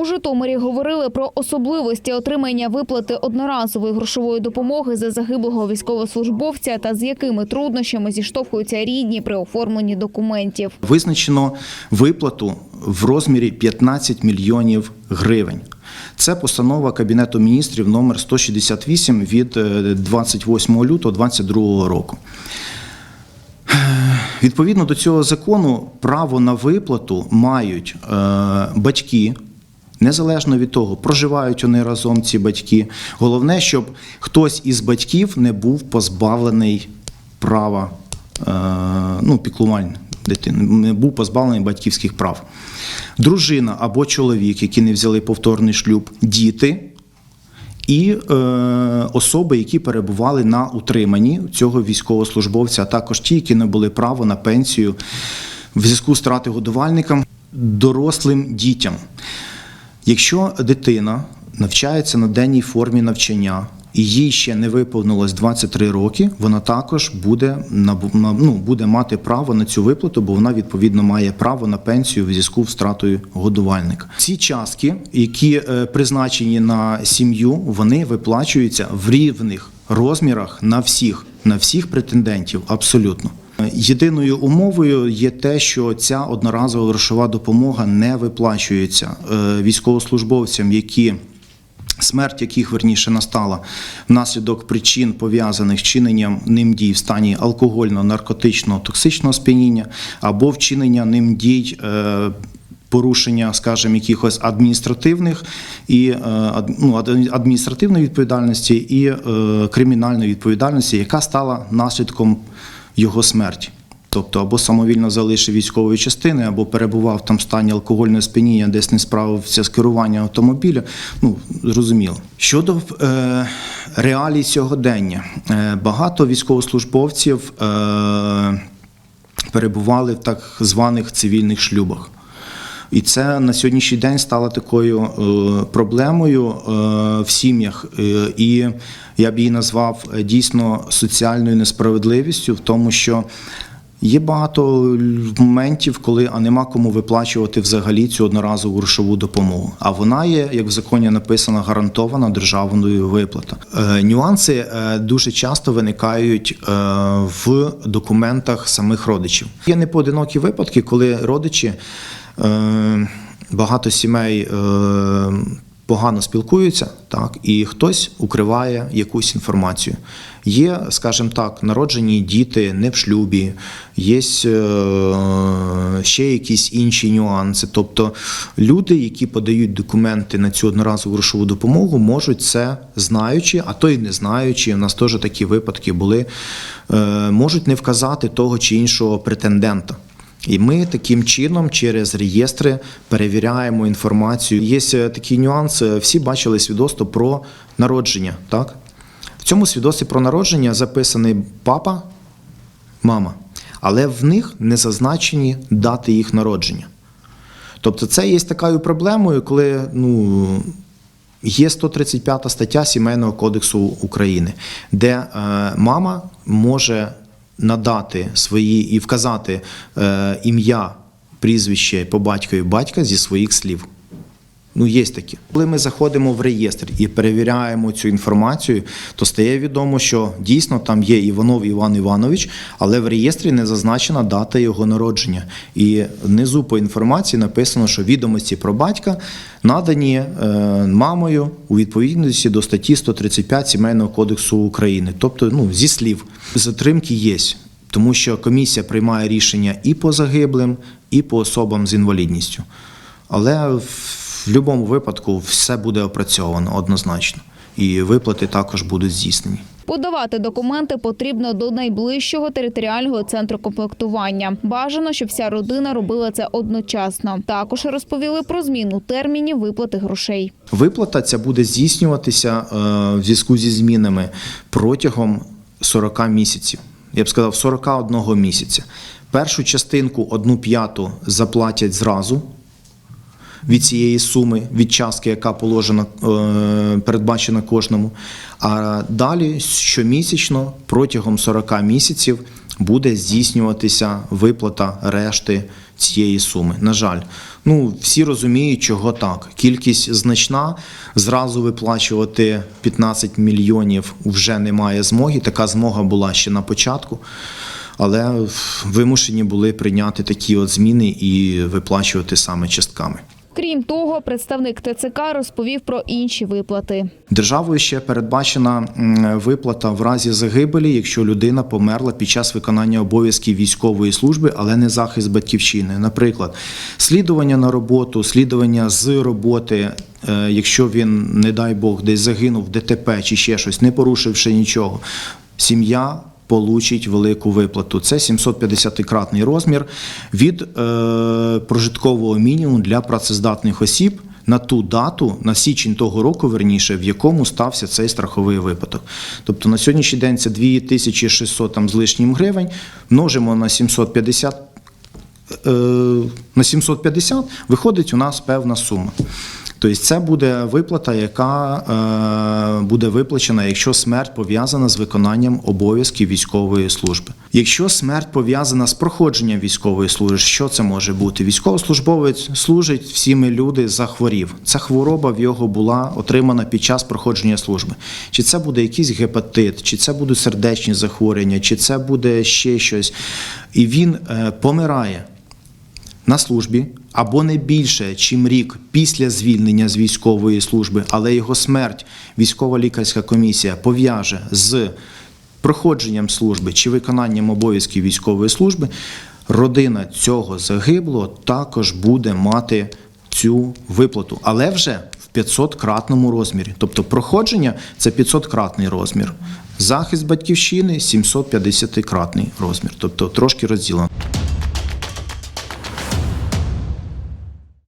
У Житомирі говорили про особливості отримання виплати одноразової грошової допомоги за загиблого військовослужбовця та з якими труднощами зіштовхуються рідні при оформленні документів. Визначено виплату в розмірі 15 мільйонів гривень. Це постанова Кабінету міністрів номер 168 від е, 28 лютого 2022 року. Відповідно до цього закону, право на виплату мають е, батьки. Незалежно від того, проживають вони разом ці батьки. Головне, щоб хтось із батьків не був позбавлений права е, ну, піклувань дитини, не був позбавлений батьківських прав. Дружина або чоловік, які не взяли повторний шлюб, діти і е, особи, які перебували на утриманні цього військовослужбовця, а також ті, які не були право на пенсію в зв'язку з втрати годувальникам дорослим дітям. Якщо дитина навчається на денній формі навчання і їй ще не виповнилось 23 роки, вона також буде ну, буде мати право на цю виплату, бо вона відповідно має право на пенсію в зв'язку з втратою годувальника. Ці частки, які е, призначені на сім'ю, вони виплачуються в рівних розмірах на всіх, на всіх претендентів, абсолютно. Єдиною умовою є те, що ця одноразова грошова допомога не виплачується е, військовослужбовцям, які смерть яких верніше настала внаслідок причин пов'язаних з чиненням ним дій в стані алкогольного, наркотичного, токсичного сп'яніння або вчинення ним дій. е, Порушення, скажімо, якихось адміністративних і е, ну, адміністративної відповідальності і е, кримінальної відповідальності, яка стала наслідком його смерть. Тобто або самовільно залишив військової частини, або перебував там в стані алкогольного сп'яніння, десь не справився з керуванням автомобіля. Ну зрозуміло. Щодо е, реалій сьогодення, е, багато військовослужбовців е, перебували в так званих цивільних шлюбах. І це на сьогоднішній день стало такою е, проблемою е, в сім'ях, Е, і я б її назвав дійсно соціальною несправедливістю, в тому, що є багато моментів, коли а нема кому виплачувати взагалі цю одноразову грошову допомогу. А вона є, як в законі написано, гарантована державною виплата. Е, Нюанси е, дуже часто виникають е, в документах самих родичів. Є непоодинокі випадки, коли родичі. Е, Багато сімей е, погано спілкуються, так, і хтось укриває якусь інформацію. Є, скажімо так, народжені діти не в шлюбі, є е, ще якісь інші нюанси. Тобто люди, які подають документи на цю одноразову грошову допомогу, можуть це знаючи, а то й не знаючи. У нас теж такі випадки були, можуть не вказати того чи іншого претендента. І ми таким чином через реєстри перевіряємо інформацію. Є е, такий нюанс. е, Всі бачили свідоцтво про народження. Так? В цьому свідоцтві про народження записаний папа, мама, але в них не зазначені дати їх народження. Тобто, це є такою проблемою, коли ну, Є 135 стаття Сімейного кодексу України, де е, мама може надати свої і вказати е, ім'я, прізвище по батькові батька зі своїх слів. Ну, є такі. Коли ми заходимо в реєстр і перевіряємо цю інформацію, то стає відомо, що дійсно там є Іванов Іван Іванович, але в реєстрі не зазначена дата його народження. І внизу по інформації написано, що відомості про батька надані е, мамою у відповідності до статті 135 Сімейного кодексу України. Тобто, ну, зі слів, затримки є. Тому що комісія приймає рішення і по загиблим, і по особам з інвалідністю. Але в будь-якому випадку все буде опрацьовано однозначно. І виплати також будуть здійснені. Подавати документи потрібно до найближчого територіального центру комплектування. Бажано, щоб вся родина робила це одночасно. Також розповіли про зміну термінів виплати грошей. Виплата ця буде здійснюватися е, в зв'язку зі змінами протягом 40 місяців. Я б сказав, 41 місяця. Першу частинку, одну п'яту, заплатять зразу від цієї суми, від частки, яка положена, е, передбачена кожному. А далі щомісячно протягом 40 місяців буде здійснюватися виплата решти цієї суми. На жаль, ну всі розуміють, чого так. Кількість значна. Зразу виплачувати 15 мільйонів вже немає змоги. Така змога була ще на початку. Але вимушені були прийняти такі от зміни і виплачувати саме частками. Крім того, представник ТЦК розповів про інші виплати. Державою ще передбачена виплата в разі загибелі, якщо людина померла під час виконання обов'язків військової служби, але не захист батьківщини. Наприклад, слідування на роботу, слідування з роботи, е, якщо він, не дай Бог, десь загинув в ДТП чи ще щось, не порушивши нічого, сім'я. Получить велику виплату. Це 750-кратний розмір від е, прожиткового мінімуму для працездатних осіб на ту дату, на січень того року, верніше, в якому стався цей страховий випадок. Тобто на сьогоднішній день це 2600 там з лишнім гривень, множимо на 750, е, на 750 виходить у нас певна сума. Тобто це буде виплата, яка е, буде виплачена, якщо смерть пов'язана з виконанням обов'язків військової служби. Якщо смерть пов'язана з проходженням військової служби, що це може бути? Військовослужбовець служить, всі ми люди захворів. Ця хвороба в його була отримана під час проходження служби. Чи це буде якийсь гепатит, чи це будуть сердечні захворювання, чи це буде ще щось. І він е, помирає на службі або не більше, чим рік після звільнення з військової служби, але його смерть військова лікарська комісія пов'яже з проходженням служби чи виконанням обов'язків військової служби, родина цього загиблого також буде мати цю виплату, але вже в 500-кратному розмірі. Тобто проходження це 500-кратний розмір. Захист батьківщини 750-кратний розмір, тобто трошки розділено.